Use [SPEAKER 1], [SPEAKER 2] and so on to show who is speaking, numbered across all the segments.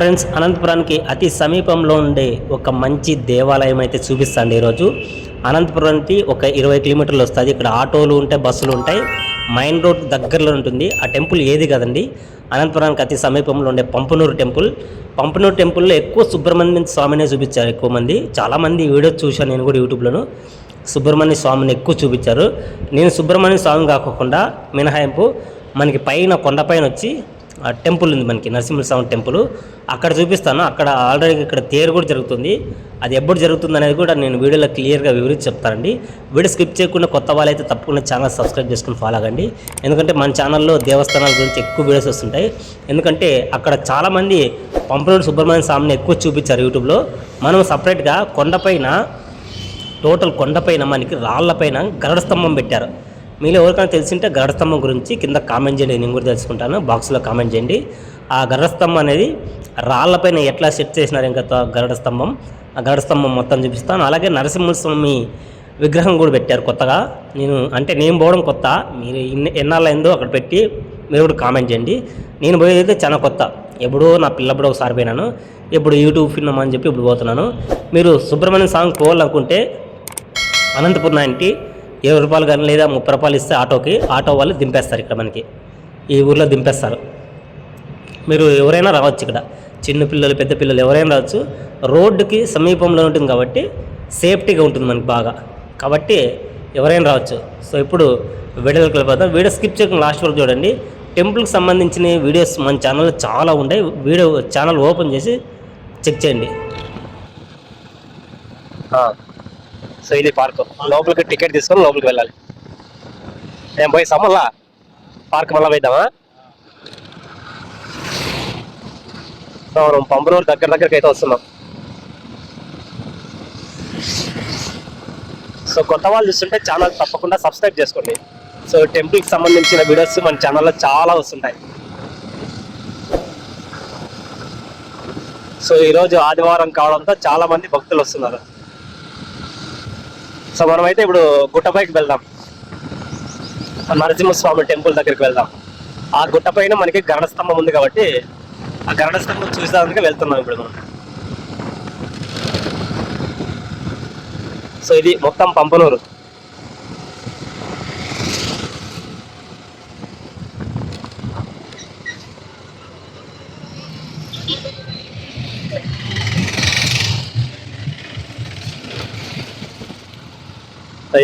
[SPEAKER 1] Friends అనంతపురానికి అతి సమీపంలో ఉండే ఒక మంచి దేవాలయం అయితే చూపిస్తాండి ఈరోజు. అనంతపురానికి ఒక ఇరవై కిలోమీటర్లు వస్తుంది. ఇక్కడ ఆటోలు ఉంటాయి బస్సులు ఉంటాయి. మైన్ రోడ్ దగ్గరలో ఉంటుంది. ఆ టెంపుల్ ఏది కదండి. అనంతపురానికి అతి సమీపంలో ఉండే పంపనూరు టెంపుల్. పంపనూరు టెంపుల్లో ఎక్కువ సుబ్రహ్మణ్యం స్వామినే చూపించారు ఎక్కువ మంది. చాలామంది వీడియో చూశాను నేను కూడా యూట్యూబ్లోను. సుబ్రహ్మణ్య స్వామిని ఎక్కువ చూపించారు. నేను సుబ్రహ్మణ్య స్వామి కాకుండా మినహాయింపు. మనకి పైన కొండపైన వచ్చి టెంపుల్ ఉంది మనకి నరసింహస్వామి టెంపుల్. అక్కడ చూపిస్తాను. అక్కడ ఆల్రెడీ ఇక్కడ తేరు కూడా జరుగుతుంది. అది ఎప్పుడు జరుగుతుంది అనేది కూడా నేను వీడియోలో క్లియర్గా వివరించి చెప్తానండి. వీడియో స్కిప్ చేయకుండా కొత్త వాళ్ళైతే తప్పకుండా ఛానల్ సబ్స్క్రైబ్ చేసుకుని ఫాలో అవ్వండి. ఎందుకంటే మన ఛానల్లో దేవస్థానాల గురించి ఎక్కువ వీడియోస్ వస్తుంటాయి. ఎందుకంటే అక్కడ చాలామంది పంపనూరు సుబ్రహ్మణ్య స్వామిని ఎక్కువ చూపించారు యూట్యూబ్లో. మనం సపరేట్గా కొండపైన టోటల్ కొండపైన మనకి రాళ్ళపైన గరడ స్తంభం పెట్టారు. మీలో ఎవరికైనా తెలిసింటే గరస్తంభం గురించి కింద కామెంట్ చేయండి నేను కూడా తెలుసుకుంటాను. బాక్స్లో కామెంట్ చేయండి. ఆ గరస్తంభం అనేది రాళ్ళపైన ఎట్లా సెట్ చేసినారు ఇంకా త- గరుడ స్తంభం ఆ గరుడ స్తంభం మొత్తం చూపిస్తాను. అలాగే నరసింహస్వామి విగ్రహం కూడా పెట్టారు కొత్తగా. నేను అంటే నేను పోవడం కొత్త. మీరు ఇన్ని ఎన్నాళ్ళైందో అక్కడ పెట్టి మీరు కూడా కామెంట్ చేయండి. నేను పోయేది చాలా కొత్త. ఎప్పుడో నా పిల్లప్పుడు ఒకసారి పోయినాను. ఇప్పుడు యూట్యూబ్ ఫిల్మ్ అని చెప్పి ఇప్పుడు పోతున్నాను. మీరు సుబ్రహ్మణ్యం సాంగ్ పోవాలనుకుంటే అనంతపురం నాయనకి ఇరవై రూపాయలు కానీ లేదా ముప్పై రూపాయలు ఇస్తే ఆటోకి ఆటో వాళ్ళు దింపేస్తారు ఇక్కడ మనకి. ఈ ఊర్లో దింపేస్తారు. మీరు ఎవరైనా రావచ్చు ఇక్కడ. చిన్న పిల్లలు పెద్ద పిల్లలు ఎవరైనా రావచ్చు. రోడ్డుకి సమీపంలో ఉంటుంది కాబట్టి సేఫ్టీగా ఉంటుంది మనకి బాగా. కాబట్టి ఎవరైనా రావచ్చు. సో ఇప్పుడు వీడియోలకు వెళ్ళిపోతాం వీడియో స్కిప్ చేయకుండా లాస్ట్ వరకు చూడండి. టెంపుల్కి సంబంధించిన వీడియోస్ మన ఛానల్లో చాలా ఉన్నాయి వీడియో ఛానల్ ఓపెన్ చేసి చెక్ చేయండి. సో ఇది పార్క్ లోపలికి టికెట్ తీసుకొని లోపలికి వెళ్ళాలి. నేను పోయి సమ్మల్లా పార్క్ మళ్ళీ పోయిద్దామా? సో మనం పంపనూరు దగ్గర దగ్గరికి అయితే వస్తున్నాం. సో కొత్త వాళ్ళు చూస్తుంటే ఛానల్ తప్పకుండా సబ్స్క్రైబ్ చేసుకోండి. సో టెంపుల్కి సంబంధించిన వీడియోస్ మన ఛానల్లో చాలా వస్తుంటాయి. సో ఈరోజు ఆదివారం కావడంతో చాలామంది భక్తులు వస్తున్నారు. సో మనమైతే ఇప్పుడు గుట్టపైకి వెళ్దాం. నరసింహస్వామి టెంపుల్ దగ్గరికి వెళ్దాం. ఆ గుట్ట పైన మనకి గరణ స్తంభం ఉంది కాబట్టి ఆ గరణ స్తంభం చూసేదానికి వెళ్తున్నాం ఇప్పుడు మనం. సో ఇది మొత్తం పంపనూరు.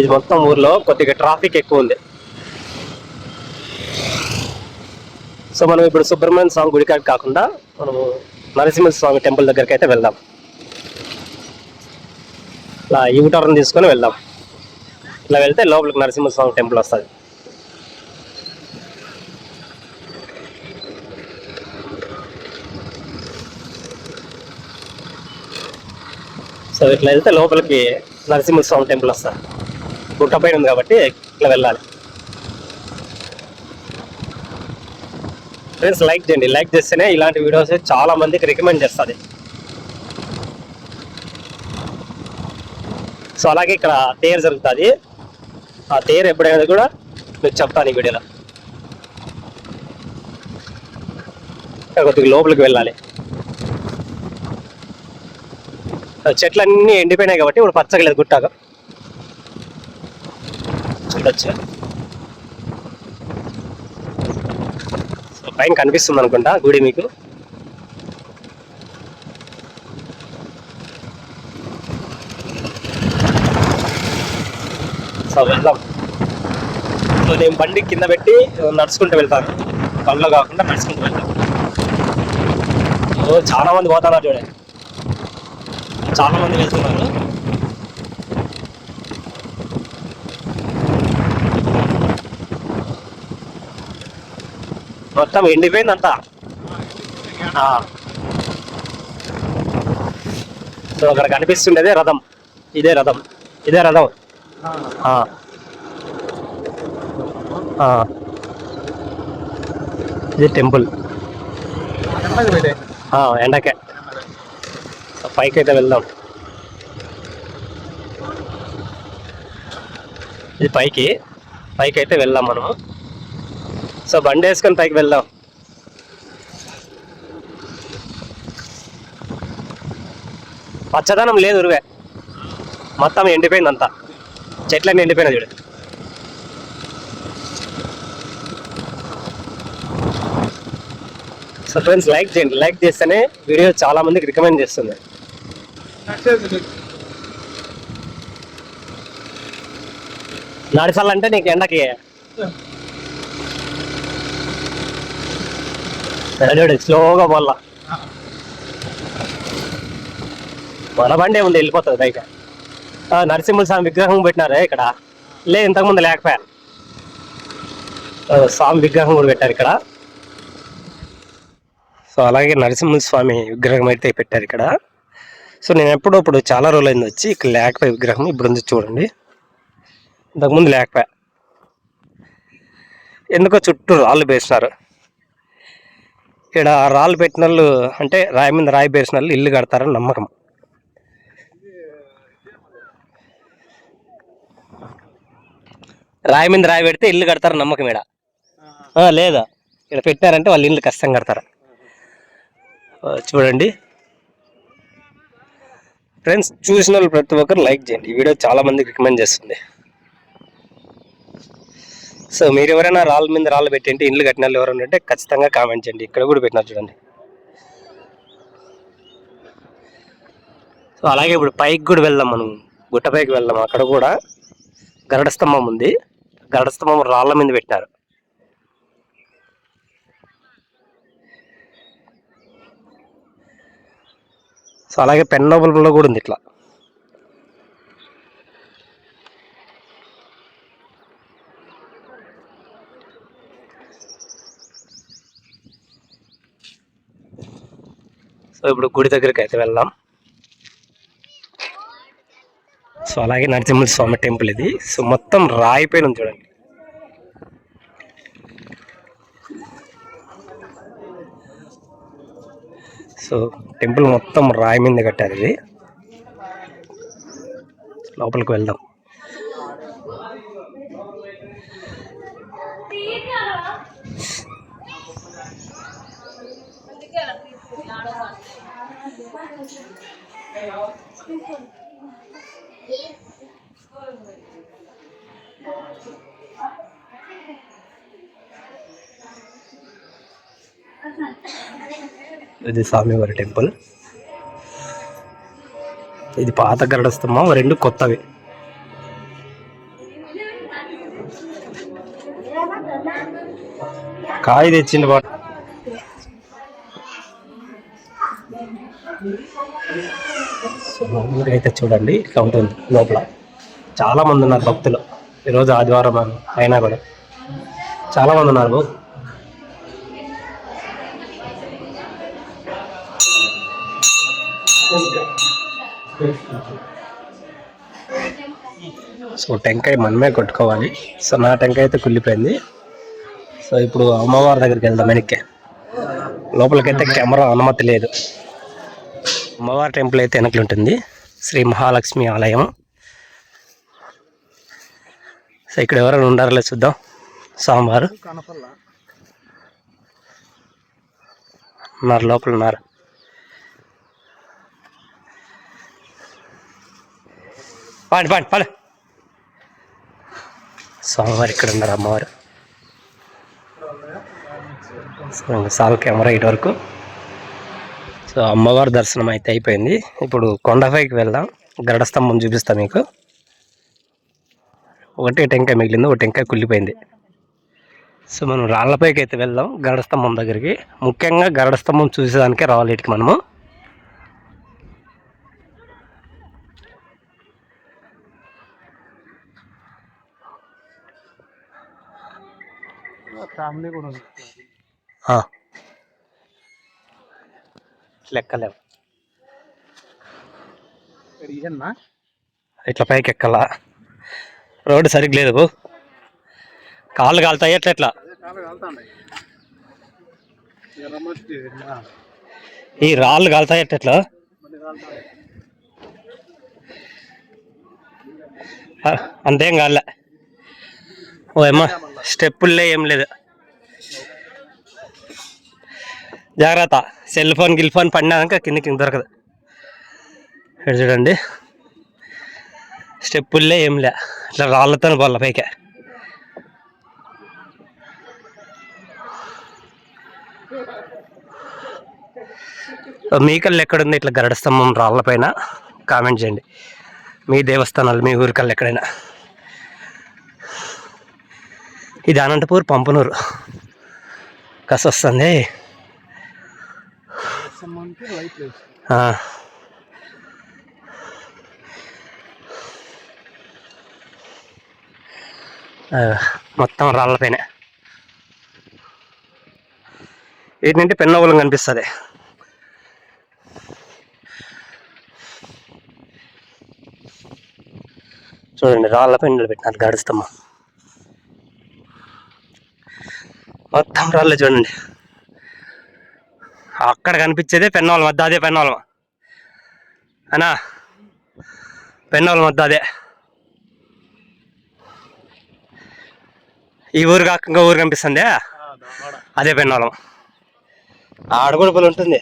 [SPEAKER 1] ఇది మొత్తం ఊర్లో కొద్దిగా ట్రాఫిక్ ఎక్కువ ఉంది. సో మనం ఇప్పుడు సుబ్రహ్మణ్య స్వామి గుడి కాడికి కాకుండా మనము నరసింహ స్వామి టెంపుల్ దగ్గరికి అయితే వెళ్దాం. ఇలా ఈ టర్న్ తీసుకొని వెళ్దాం. ఇలా వెళ్తే లోపలికి నరసింహ స్వామి టెంపుల్ వస్తుంది. సో ఇట్లా వెళ్తే లోపలికి నరసింహ స్వామి టెంపుల్ వస్తుంది. గుట్ట పైన ఉంది కాబట్టి ఇట్లా వెళ్ళాలి. ఫ్రెండ్స్ లైక్ చేయండి. లైక్ చేస్తేనే ఇలాంటి వీడియోస్ చాలా మందికి రికమెండ్ చేస్తుంది. సో అలాగే ఇక్కడ తేరు జరుగుతుంది. ఆ తేరు ఎప్పుడైనా కూడా మీకు చెప్తాను ఈ వీడియోలో. కొద్దిగా లోపలికి వెళ్ళాలి. చెట్లన్నీ ఎండిపోయినాయి కాబట్టి ఇప్పుడు పచ్చగా లేదు గుట్టాగా. ఉండొచ్చు సో పైన కనిపిస్తుంది అనుకుంటా గుడి మీకు. సో వెళ్దాం. సో నేను బండి కింద పెట్టి నడుచుకుంటూ వెళ్తాను. బండ్లో కాకుండా నడుచుకుంటూ వెళ్తాను. చాలా మంది పోతున్నారు చూడండి. చాలా మంది వెళ్తున్నారు. మొత్తం ఎండిపోయిందంతా. సో అక్కడ కనిపిస్తుండేదే రథం. ఇదే రథం. ఇదే రథం. ఇది టెంపుల్. ఎండకే. పైకి అయితే వెళ్దాం. ఇది పైకి. పైకి అయితే వెళ్దాం మనము. సో బండి వేసుకొని పైకి వెళ్దాం. పచ్చదనం లేదు ఉరువే. మొత్తం ఎండిపోయింది అంతా. చెట్లన్నీ ఎండిపోయినాయి చూడు. సో ఫ్రెండ్స్ లైక్ చేయండి. లైక్ చేస్తేనే వీడియో చాలా మందికి రికమెండ్ చేస్తుంది. నడిచాలంటే నీకు ఎండకి చూడు స్లోగా పోల్లా మన బండి ఉంది వెళ్ళిపోతుంది బైక్ నరసింహ స్వామి విగ్రహం పెట్టినారే ఇక్కడ. లే ఇంతకుముందు లేకపోయా? స్వామి విగ్రహం కూడా పెట్టారు ఇక్కడ. సో అలాగే నరసింహ స్వామి విగ్రహం అయితే పెట్టారు ఇక్కడ. సో నేను ఎప్పుడప్పుడు చాలా రోజులైంది వచ్చి ఇక్కడ లేకపోయే విగ్రహం ఇప్పుడు ఉంది చూడండి. ఇంతకుముందు లేకపోయా? ఎందుకో చుట్టూ రాళ్ళు వేసినారు ఇక్కడ రాళ్ళు పెట్టిన వాళ్ళు అంటే రాయి మీద రాయి పేసిన వాళ్ళు ఇల్లు కడతారని నమ్మకం. రాయి మీద రాయి పెడితే ఇల్లు కడతారని నమ్మకం ఇక్కడ లేదా? ఇక్కడ పెట్టారంటే వాళ్ళు ఇల్లు కష్టంగా కడతారు. చూడండి. ఫ్రెండ్స్ చూసిన వాళ్ళు ప్రతి ఒక్కరు లైక్ చేయండి. ఈ వీడియో చాలా మందికి రికమెండ్ చేస్తుంది. సో మీరు ఎవరైనా రాళ్ళ మీద రాళ్ళు పెట్టండి ఇల్లు కట్టిన వాళ్ళు ఎవరైనా ఉంటే ఖచ్చితంగా కామెంట్ చేయండి. ఇక్కడ కూడా పెట్టినారు చూడండి. సో అలాగే ఇప్పుడు పైకి కూడా వెళ్దాం మనం. గుట్ట పైకి వెళ్దాం. అక్కడ కూడా గరుడ స్తంభం ఉంది. గరుడ స్తంభం రాళ్ళ మీద పెట్టినారు. సో అలాగే పెన్నోబుల్లో కూడా ఉంది ఇట్లా. సో ఇప్పుడు గుడి దగ్గరికి అయితే వెళ్దాం. సో అలాగే నరసింహ స్వామి టెంపుల్ ఇది. సో మొత్తం రాయి పైన ఉంది చూడండి. సో టెంపుల్ మొత్తం రాయి మీద కట్టారు ఇది. లోపలికి వెళ్దాం. ఇది స్వామివారి టెంపుల్. ఇది పాత గరడ స్తంభం రెండు కొత్తవి. కాయ తెచ్చింది బా సో అయితే చూడండి ఇట్లా ఉంటుంది లోపల. చాలామంది ఉన్నారు భక్తులు. ఈరోజు ఆదివారం అయినా కూడా. చాలామంది ఉన్నారు. సో టెంకాయ మనమే కొట్టుకోవాలి. సో నా టెంకాయ అయితే కుళ్ళిపోయింది. సో ఇప్పుడు అమ్మవారి దగ్గరికి వెళ్దాం వెనక్కి. లోపలికైతే కెమెరా అనుమతి లేదు. అమ్మవారి టెంపుల్ అయితే వెనకలు ఉంటుంది. శ్రీ మహాలక్ష్మి ఆలయం. సో ఇక్కడ ఎవరైనా ఉండారలే చూద్దాం. సోమవారు ఉన్నారు లోపల ఉన్నారు. పాండి పాండి పాడు. సోమవారు ఇక్కడ ఉన్నారు అమ్మవారు. సాల్ కెమెరా ఇటు వరకు. సో అమ్మవారి దర్శనం అయితే అయిపోయింది. ఇప్పుడు కొండపైకి వెళ్దాం. గరుడ స్తంభం చూపిస్తా మీకు. ఒకటి టెంకాయ మిగిలింది ఒక టెంకాయ కుళ్ళిపోయింది. సో మనం రాళ్ళపైకి అయితే వెళ్దాం గరుడ స్తంభం దగ్గరికి. ముఖ్యంగా గరుడ స్తంభం చూసేదానికే రావాలి ఇటుకి మనము.
[SPEAKER 2] ఫ్యామిలీ కూడా.
[SPEAKER 1] లెక్కలేవు. ఇట్లా పైకి ఎక్కాలా రోడ్డు సరిగ్గా లేదు. కాళ్ళు కాలుతాయి ఎట్లా ఎట్లా. ఈ రాళ్ళు కాలుతాయి ఎట్లా ఎట్లా. అంతేం కాలే ఓ అమ్మా స్టెప్పుల్లే ఏం లేదు. జాగ్రత్త. సెల్ ఫోన్ గిల్ ఫోన్ పడినాక కిందకి దొరకదు. ఇక్కడ చూడండి. స్టెప్పుల్లే ఏం లే. ఇట్లా రాళ్ళతో పోల పైకే. మీకల్లు ఎక్కడుంది? ఇట్లా గరడ స్తంభం రాళ్ళపైన కామెంట్ చేయండి. మీ దేవస్థానాలు మీ ఊరికల్లు ఎక్కడైనా. ఇది అనంతపూర్ పంపనూరు. కస వస్తుంది
[SPEAKER 2] సంబంధించి లైట్ లేదు
[SPEAKER 1] ఆ. ఆ, మొత్తం రాళ్ళపైన ఏంటంటే పెన్నోగులం కనిపిస్తుంది. చూడండి రాళ్ళ పైన పెట్టినారు గడుస్తాము మొత్తం రాళ్ళే చూడండి. అక్కడ కనిపించేదే పెన్నోళ్ళ మధ్య అదే పెన్నోళ్ళం అనా పెన్నోళ్ళ మధ్య అదే. ఈ ఊరు కాక ఇంకో ఊరు కనిపిస్తుంది? అదే పెన్నోళ్ళం ఆడ కూడా పొలం ఉంటుంది.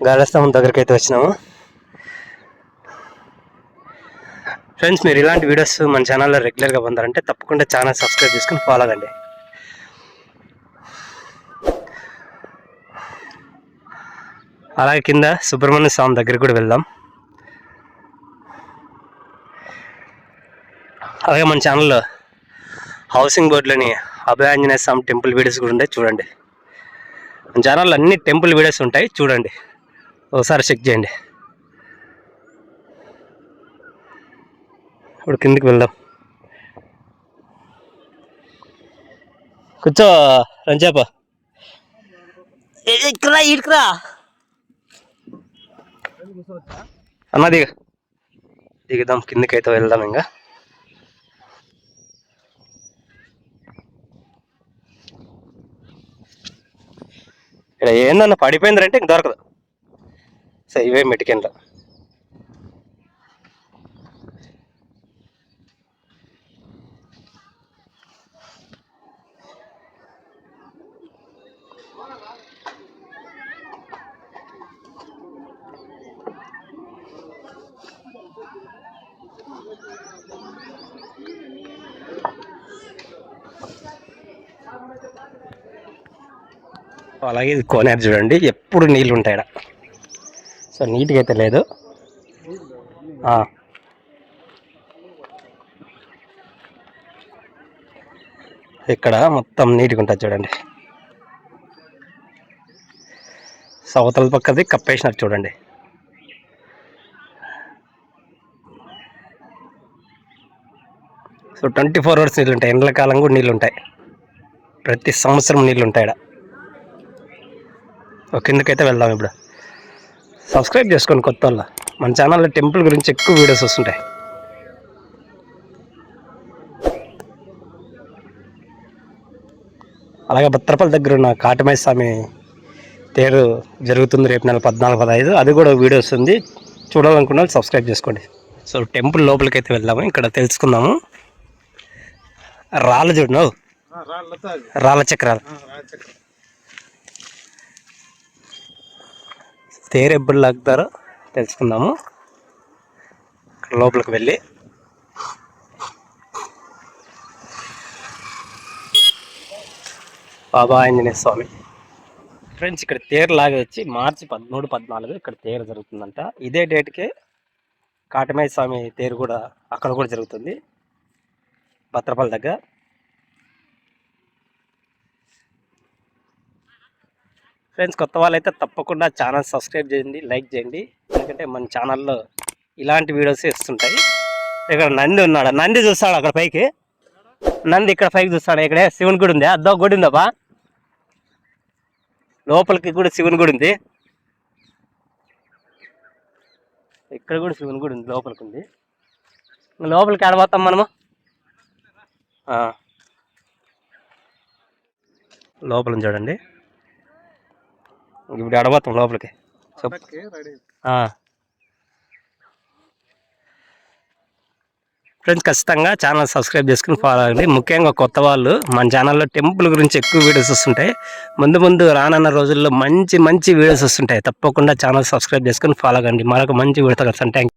[SPEAKER 1] గాలస్తంభం దగ్గరికి అయితే వచ్చినాము. ఫ్రెండ్స్ మీరు ఇలాంటి వీడియోస్ మన ఛానల్లో రెగ్యులర్గా పొందారంటే తప్పకుండా ఛానల్ సబ్స్క్రైబ్ చేసుకుని ఫాలో అవ్వండి అలాగే కింద సుబ్రహ్మణ్య స్వామి దగ్గర కూడా వెళ్దాం. అలాగే మన ఛానల్లో హౌసింగ్ బోర్డులోని అభయాంజనేయ స్వామి టెంపుల్ వీడియోస్ కూడా ఉంటాయి చూడండి. మన ఛానల్లో అన్ని టెంపుల్ వీడియోస్ ఉంటాయి చూడండి. ఒకసారి చెక్ చేయండి. ఇప్పుడు కిందికి వెళ్దాం. కూర్చో రంజాప. ఇక్కడ ఇటుకురా అన్న దిగ. దిగుదాం కిందకైతే వెళ్దాం ఇంకా ఇక్కడ ఏందన్న పడిపోయిందంటే ఇంక దొరకదు. సో ఇవే మెటికెన్లో. అలాగే ఇది కోనేరు చూడండి. ఎప్పుడు నీళ్ళు ఉంటాయి సో నీట్గా అయితే లేదు. ఇక్కడ మొత్తం నీట్గా ఉంటుంది చూడండి. సవతల పక్కది కప్పేసినారు చూడండి. సో ట్వంటీ ఫోర్ అవర్స్ నీళ్ళు ఉంటాయి. ఎండల కాలం కూడా నీళ్ళు ఉంటాయి. ప్రతి సంవత్సరం నీళ్ళు ఉంటాయి ఈడ. ఓ కిందకైతే వెళ్దాం ఇప్పుడు. సబ్స్క్రైబ్ చేసుకోండి కొత్త వాళ్ళ. మన ఛానల్లో టెంపుల్ గురించి ఎక్కువ వీడియోస్ వస్తుంటాయి. అలాగే భద్రపల్లి దగ్గర ఉన్న కాటమై స్వామి తేరు జరుగుతుంది రేపు నెల పద్నాలుగు పదహైదు. అది కూడా వీడియో వస్తుంది చూడాలనుకున్న వాళ్ళు సబ్స్క్రైబ్ చేసుకోండి. సో టెంపుల్ లోపలికి అయితే వెళ్దాము. ఇక్కడ తెలుసుకుందాము. రాళ్ళు చూడు
[SPEAKER 2] రాళ్ళతో
[SPEAKER 1] రాళ్ళ చక్రాలు. తేరు ఎప్పుడు లాగుతారో తెలుసుకుందాము. ఇక్కడ లోపలికి వెళ్ళి. బాబా ఆంజనేయ స్వామి. ఫ్రెండ్స్ ఇక్కడ తేరు లాగా వచ్చి మార్చి పదమూడు పద్నాలుగు ఇక్కడ తేరు జరుగుతుందంట. ఇదే డేట్కే కాటమయ్య స్వామి తేరు కూడా అక్కడ కూడా జరుగుతుంది. భద్రపల్లి దగ్గర. ఫ్రెండ్స్ కొత్త వాళ్ళైతే తప్పకుండా ఛానల్ సబ్స్క్రైబ్ చేయండి లైక్ చేయండి. ఎందుకంటే మన ఛానల్లో ఇలాంటి వీడియోస్ ఇస్తుంటాయి ఇక్కడ నంది ఉన్నాడు. నంది చూస్తాడు అక్కడ పైకి. నంది ఇక్కడ పైకి చూస్తాడు. ఇక్కడే శివుని గుడి ఉంది. అద్దో గుడి ఉందా లోపలికి కూడా శివుని గుడి ఉంది. ఇక్కడ కూడా శివుని గుడి ఉంది లోపలికి ఉంది. లోపలికి ఆడబోతాం మనము. లోపల చూడండి. ఇప్పుడు అడబోతాం లోపలికి. ఫ్రెండ్స్ ఖచ్చితంగా ఛానల్ సబ్స్క్రైబ్ చేసుకుని ఫాలో అవ్వండి. ముఖ్యంగా కొత్త వాళ్ళు మన ఛానల్లో టెంపుల్ గురించి ఎక్కువ వీడియోస్ వస్తుంటాయి. ముందు ముందు రానున్న రోజుల్లో మంచి మంచి వీడియోస్ వస్తుంటాయి. తప్పకుండా ఛానల్ సబ్స్క్రైబ్ చేసుకుని ఫాలో అవ్వండి. మరొక మంచి వీడియోతో కలిసాను థ్యాంక్